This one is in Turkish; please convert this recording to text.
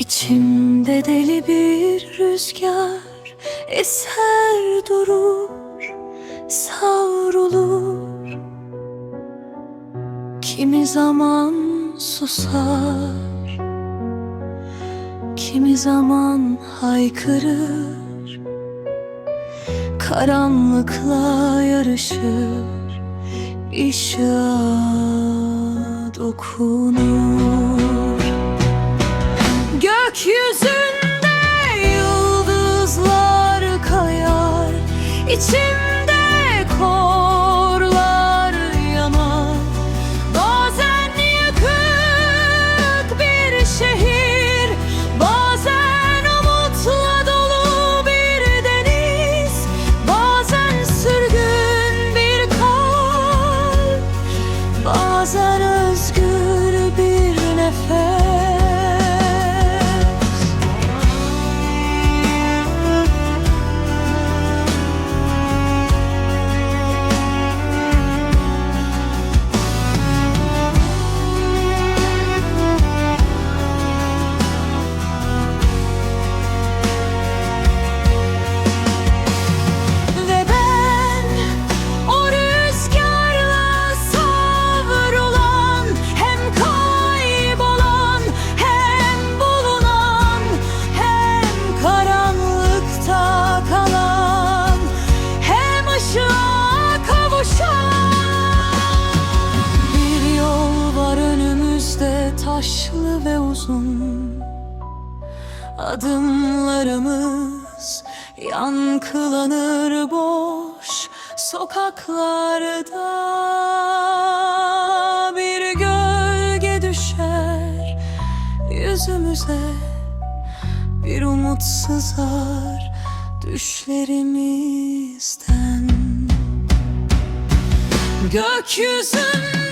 Ve deli bir rüzgar eser durur, savrulur. Kimi zaman susar, kimi zaman haykırır. Karanlıkla yarışır, ışığa dokunur İçimde Adımlarımız yankılanır boş sokaklarda. Bir gölge düşer yüzümüze Bir umut sızar düşlerimizden. Gökyüzünde